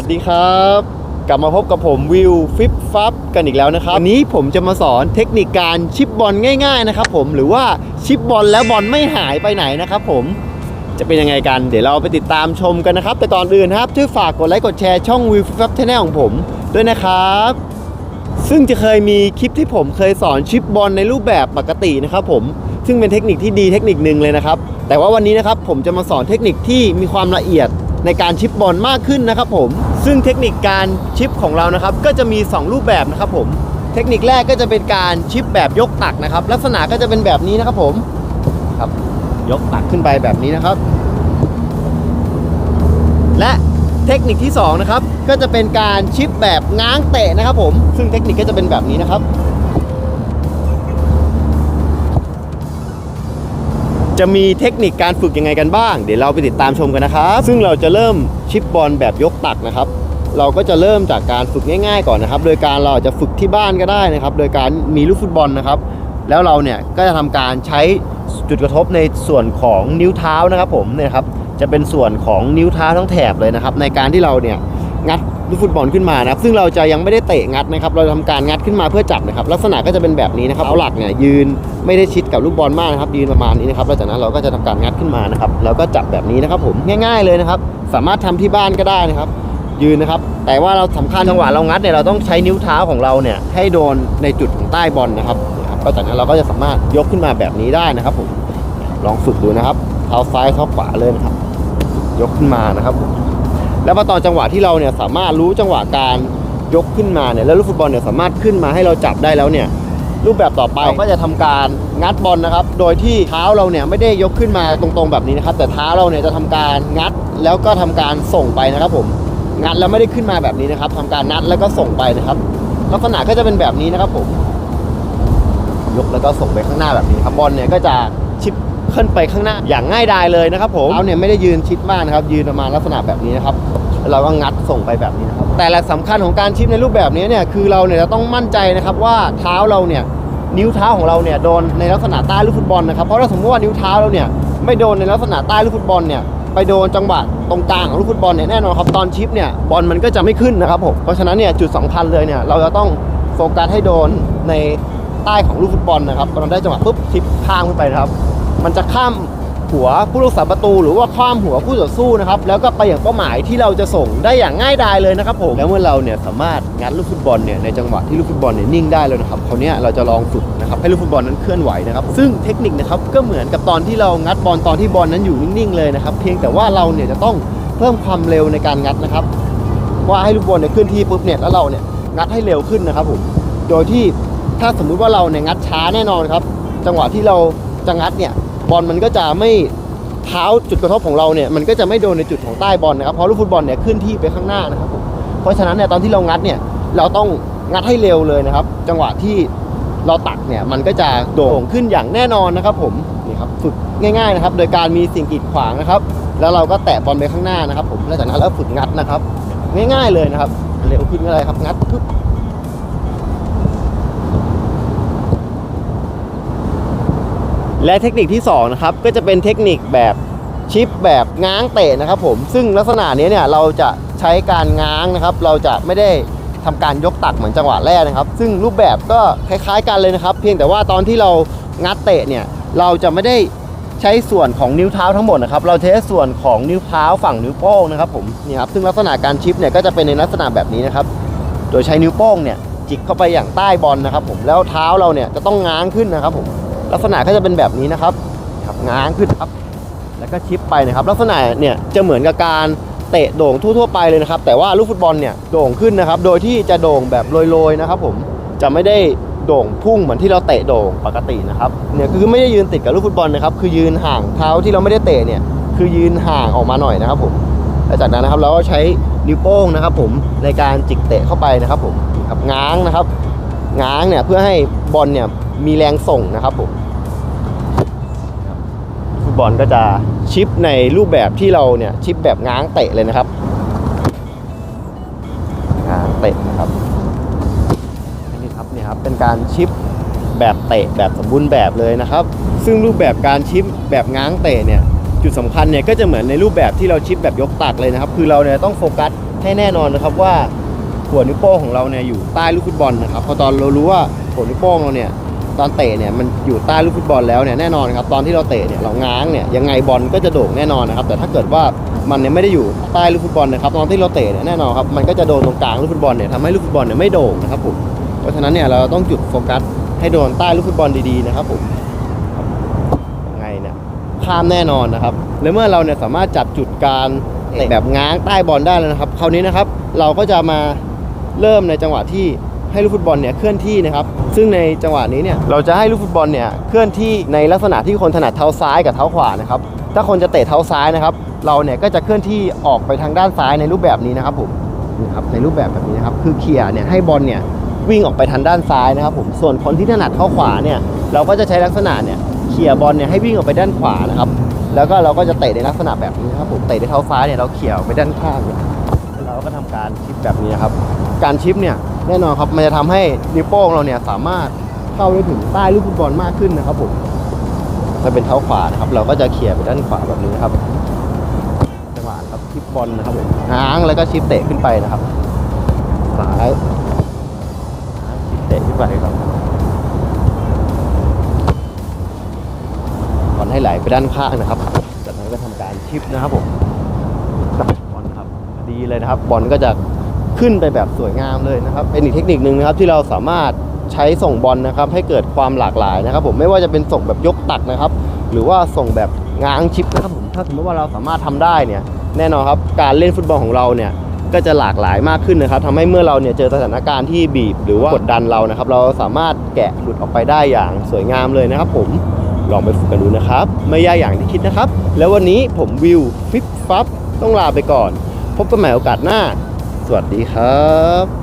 สดีครับ กลับมาพบกับผมวิวฟิปฟับกันอีกแล้วนะครับวันนี้ผมจะมาสอนเทคนิคการชิปบอลง่ายๆนะครับผมหรือว่าชิปบอลแล้วบอลไม่หายไปไหนนะครับผมจะเป็นยังไงกัน เดี๋ยวเราไปติดตามชมกันนะครับ แต่ก่อนอื่นนะครับช่วยฝากกดไลค์กดแชร์ช่องวิวฟิปฟับชาแนลของผมด้วยนะครับซึ่งจะเคยมีคลิปที่ผมเคยสอนชิปบอลในรูปแบบปกตินะครับผมซึ่งเป็นเทคนิคที่ดีเทคนิคหนึ่งเลยนะครับ แต่ว่าวันนี้นะครับผมจะมาสอนเทคนิคที่มีความละเอียดในการชิปบอลมากขึ้นนะครับผม ซึ่งเทคนิคการชิปของเรานะครับ ก็จะมี 2 รูปแบบนะครับผม เทคนิคแรกก็จะเป็นการชิปแบบยกตักนะครับ ลักษณะก็จะเป็นแบบนี้นะครับผมครับ ยกตักขึ้นไปแบบนี้นะครับ และเทคนิคที่2นะครับก็จะเป็นการชิปแบบง้างเตะนะครับผม ซึ่งเทคนิคก็จะเป็นแบบนี้นะครับ จะมีเทคนิคการฝึกยังไงกันบ้าง เดี๋ยวเราไปติดตามชมกันนะครับ ซึ่งเราจะเริ่มชิปบอลแบบยกตักนะครับ เราก็จะเริ่มจากการฝึกง่าย ๆ ก่อนนะครับ โดยการเราจจะฝึกที่บ้านก็ได้นะครับ โดยการมีลูกฟุตบอลนะครับ แล้วเราเนี่ยก็จะทำการใช้จุดกระทบในส่วนของนิ้วเท้านะครับผมเนี่ยครับจะเป็นส่วนของนิ้วเท้าทั้งแถบเลยนะครับ ในการที่เราเนี่ยงัด ลูกฟุตบอลขึ้นมานะครับซึ่งเราจะยังไม่ได้เตะงัดนะครับ เราทำการงัดขึ้นมาเพื่อจับนะครับ ลักษณะก็จะเป็นแบบนี้นะครับเอาหลักเนี่ยยืนไม่ได้ชิดกับลูกบอลมากนะครับ ยืนประมาณนี้นะครับแล้วจากนั้นเราก็จะทำการงัดขึ้นมานะครับแล้วก็จับแบบนี้นะครับ ผมง่าย ๆเลยนะครับ สามารถทำที่บ้านก็ได้นะครับ ยืนนะครับ แต่ว่าเราสำคัญจังหวะเรางัดเนี่ยเราต้องใช้นิ้วเท้าของเราเนี่ยให้โดนในจุดของใต้บอลนะครับนะครับก็จากนั้นเราก็จะสามารถยกขึ้นมาแบบนี้ได้นะครับผมลองฝึกดูนะครับเท้าซ้ายเท้าขวาเลยนะครับ ยกขึ้นมานะครับผม แล้วพอตอนจังหวะที่เราเนี่ยสามารถรู้จังหวะการยกขึ้นมาเนี่ยแล้วลูกฟุตบอลเนี่ยสามารถขึ้นมาให้เราจับได้แล้วเนี่ยรูปแบบต่อไปเราก็จะทำการงัดบอลนะครับ โดยที่เท้าเราเนี่ยไม่ได้ยกขึ้นมาตรงๆแบบนี้นะครับ แต่เท้าเราเนี่ยจะทำการงัดแล้วก็ทำการส่งไปนะครับผมงัดแล้วไม่ได้ขึ้นมาแบบนี้นะครับทำการนัดแล้วก็ส่งไปนะครับ ลักษณะก็จะเป็นแบบนี้นะครับผมยกแล้วก็ส่งไปข้างหน้าแบบนี้ครับบอลเนี่ยก็จะ ชิปขึ้นไปข้างหน้าอย่างง่ายดายเลยนะครับผมเท้าเนี่ยไม่ได้ยืนชิดมากนะครับ ยืนประมาณลักษณะแบบนี้นะครับเราก็งัดส่งไปแบบนี้นะครับ แต่ละสำคัญของการชิปในรูปแบบนี้เนี่ยคือเราเนี่ยจะต้องมั่นใจนะครับว่าเท้าเราเนี่ยนิ้วเท้าของเราเนี่ยโดนในลักษณะใต้ลูกฟุตบอลนะครับ เพราะถ้าสมมติว่านิ้วเท้าเราเนี่ยไม่โดนในลักษณะใต้ลูกฟุตบอลเนี่ยไปโดนจังหวะตรงกลางของลูกฟุตบอลเนี่ยแน่นอนครับตอนชิปเนี่ยบอลมันก็จะไม่ขึ้นนะครับผมเพราะฉะนั้นเนี่ยจุดสำคัญเลยเนี่ยเราจะต้องโฟกัสให้โดนใน ใต้ของลูกฟุตบอลนะครับพอเราได้จังหวะปุ๊บชิปข้ามขึ้นไปนะครับ มันจะข้ามหัวผู้รักษาประตู หรือว่าข้ามหัวผู้ต่อสู้นะครับแล้วก็ไปอย่างเป้าหมายที่เราจะส่งได้อย่างง่ายดายเลยนะครับผมแล้วเมื่อเราเนี่ยสามารถงัดลูกฟุตบอลเนี่ยในจังหวะที่ลูกฟุตบอลเนี่ยนิ่งได้แล้วนะครับคราวนี้เราจะลองฝึกนะครับให้ลูกฟุตบอลนั้นเคลื่อนไหวนะครับซึ่งเทคนิคนะครับก็เหมือนกับตอนที่เรางัดบอลตอนที่บอลนั้นอยู่นิ่งๆเลยนะครับเพียงแต่ว่าเราเนี่ยจะต้องเพิ่มความเร็วในการงัดนะครับว่าให้ลูกบอลเนี่ยเคลื่อนที่ปุ๊บเนี่ยแล้วเราเนี่ยงัดให้เร็วขึ้นนะครับผมโดยที่ ถ้าสมมุติว่าเราเนี่ยงัดช้าแน่นอนครับ จังหวะที่เราจะงัดเนี่ยบอลมันก็จะไม่เท้าจุดกระทบของเราเนี่ยมันก็จะไม่โดนในจุดของใต้บอลนะครับเพราะลูกฟุตบอลเนี่ยเคลื่อนที่ไปข้างหน้านะครับผมเพราะฉะนั้นเนี่ยตอนที่เรางัดเนี่ยเราต้องงัดให้เร็วเลยนะครับ จังหวะที่เราตักเนี่ยมันก็จะโด่งขึ้นอย่างแน่นอนนะครับ ผมนี่ครับฝึกง่ายๆนะครับ โดยการมีสิ่งกีดขวางนะครับ แล้วเราก็แตะบอลไปข้างหน้านะครับ ผมแล้วจากนั้นเราฝึกงัดนะครับ ง่ายๆเลยนะครับ เร็วขึ้นก็ได้ครับงัดปึ๊บ และเทคนิคที่2นะครับก็จะเป็นเทคนิคแบบชิปแบบง้างเตะนะครับผมซึ่งลักษณะนี้เนี่ยเราจะใช้การง้างนะครับ เราจะไม่ได้ทำการยกตักเหมือนจังหวะแรกนะครับ ซึ่งรูปแบบก็คล้ายๆกันเลยนะครับ เพียงแต่ว่าตอนที่เรางัดเตะเนี่ยเราจะไม่ได้ใช้ส่วนของนิ้วเท้าทั้งหมดนะครับ เราใช้ส่วนของนิ้วเท้าฝั่งนิ้วโป้งนะครับผมนี่ครับซึ่งลักษณะการชิปเนี่ยก็จะเป็นในลักษณะแบบนี้นะครับ โดยใช้นิ้วโป้งเนี่ยจิกเข้าไปอย่างใต้บอลนะครับ ผมแล้วเท้าเราเนี่ยจะต้องง้างขึ้นนะครับผม ลักษณะก็จะเป็นแบบนี้นะครับครับง้างขึ้นครับ แล้วก็ชิปไปนะครับ ลักษณะเนี่ยจะเหมือนกับการเตะโด่งทั่วๆไปเลยนะครับ แต่ว่าลูกฟุตบอลเนี่ยโด่งขึ้นนะครับ โดยที่จะโด่งแบบโรยๆนะครับ ผมจะไม่ได้โด่งพุ่งเหมือนที่เราเตะโด่งปกตินะครับเนี่ยคือไม่ได้ยืนติดกับลูกฟุตบอลนะครับคือยืนห่างเท้าที่เราไม่ได้เตะเนี่ยคือยืนห่างออกมาหน่อยนะครับผมและจากนั้นนะครับเราก็ใช้นิ้วโป้งนะครับ ผมในการจิกเตะเข้าไปนะครับ ผมครับง้างนะครับ ง้างเนี่ยเพื่อให้บอลเนี่ยมีแรงส่งนะครับผม บอลก็จะชิปในรูปแบบที่เราเนี่ยชิปแบบง้างเตะเลยนะครับง้างเตะนะครับนี่ครับนี่ครับเป็นการชิปแบบเตะแบบสมบูรณ์แบบเลยนะครับ ซึ่งรูปแบบการชิปแบบง้างเตะเนี่ยจุดสำคัญเนี่ยก็จะเหมือนในรูปแบบที่เราชิปแบบยกตักเลยนะครับ คือเราเนี่ยต้องโฟกัสให้แน่นอนนะครับว่าหัวนิ้วโป้งของเราเนี่ยอยู่ใต้ลูกฟุตบอลนะครับพอตอนเรารู้ว่าหัวนิ้วโป้งเราเนี่ย ตอนเตะเนี่ยมันอยู่ใต้ลูกฟุตบอลแล้วเนี่ยแน่นอนครับตอนที่เราเตะเนี่ยเราง้างเนี่ยยังไงบอลก็จะโด่งแน่นอนนะครับแต่ถ้าเกิดว่ามันเนี่ยไม่ได้อยู่ใต้ลูกฟุตบอลนะครับตอนที่เราเตะเนี่ยแน่นอนครับมันก็จะโดนตรงกลางลูกฟุตบอลเนี่ยทำให้ลูกฟุตบอลเนี่ยไม่โด่งนะครับผมเพราะฉะนั้นเนี่ยเราต้องจุดโฟกัสให้โดนใต้ลูกฟุตบอลดีๆนะครับผมยังไงเนี่ยข้ามแน่นอนนะครับและเมื่อเราเนี่ยสามารถจับจุดการเตะแบบง้างใต้บอลได้แล้วนะครับคราวนี้นะครับเราก็จะมาเริ่มในจังหวะที่ ให้ลูกฟุตบอลเนี่ยเคลื่อนที่นะครับซึ่งในจังหวะนี้เนี่ยเราจะให้ลูกฟุตบอลเนี่ยเคลื่อนที่ในลักษณะที่คนถนัดเท้าซ้ายกับเท้าขวานะครับถ้าคนจะเตะเท้าซ้ายนะครับ เราเนี่ยก็จะเคลื่อนที่ออกไปทางด้านซ้ายในรูปแบบนี้นะครับผมนี่ครับในรูปแบบแบบนี้นะครับคือเขี่ยเนี่ยให้บอลเนี่ยวิ่งออกไปทางด้านซ้ายนะครับผมส่วนคนที่ถนัดเท้าขวาเนี่ยเราก็จะใช้ลักษณะเนี่ยเขี่ยบอลเนี่ยให้วิ่งออกไปด้านขวานะครับแล้วก็เราก็จะเตะในลักษณะแบบนี้นครับผมเตะด้วยเท้าซ้ายเนี่ยเราเขี่ยไปด้านข้างเนี่ยเราก็ทำการชิปแบบนี้นครับ การชิปเนี่ย แน่นอนครับมันจะทำให้นิ้วโป้งเราเนี่ยสามารถเข้าได้ถึงใต้ลูกฟุตบอลมากขึ้นนะครับผมถ้าเป็นเท้าขวานะครับ เราก็จะเขี่ยไปด้านขวาแบบนี้นะครับจังหวะครับชิปบอลนะครับผมง้างแล้วก็ชิปเตะขึ้นไปนะครับซ้ายชิปเตะขึ้นไปครับบอลให้ไหลไปด้านข้างนะครับ จากนั้นก็ทำการชิปนะครับผมจับบอลครับดีเลยนะครับ บอลก็จะ ขึ้นไปแบบสวยงามเลยนะครับเป็นอีกเทคนิคหนึ่งนะครับที่เราสามารถใช้ส่งบอลนะครับให้เกิดความหลากหลายนะครับผมไม่ว่าจะเป็นส่งแบบยกตักนะครับ หรือว่าส่งแบบง้างชิปนะครับผมถ้าสมมติว่าเราสามารถทำได้เนี่ยแน่นอนครับการเล่นฟุตบอลของเราเนี่ยก็จะหลากหลายมากขึ้นนะครับทำให้เมื่อเราเนี่ยเจอสถานการณ์ที่บีบ หรือว่ากดดันเรานะครับ เราสามารถแกะหลุดออกไปได้อย่างสวยงามเลยนะครับ ผมลองไปฝึกกันดูนะครับ ไม่ยากอย่างที่คิดนะครับ แล้ววันนี้ผมวิวฟิปฟับต้องลาไปก่อน พบกันใหม่โอกาสหน้า วัสดีครับ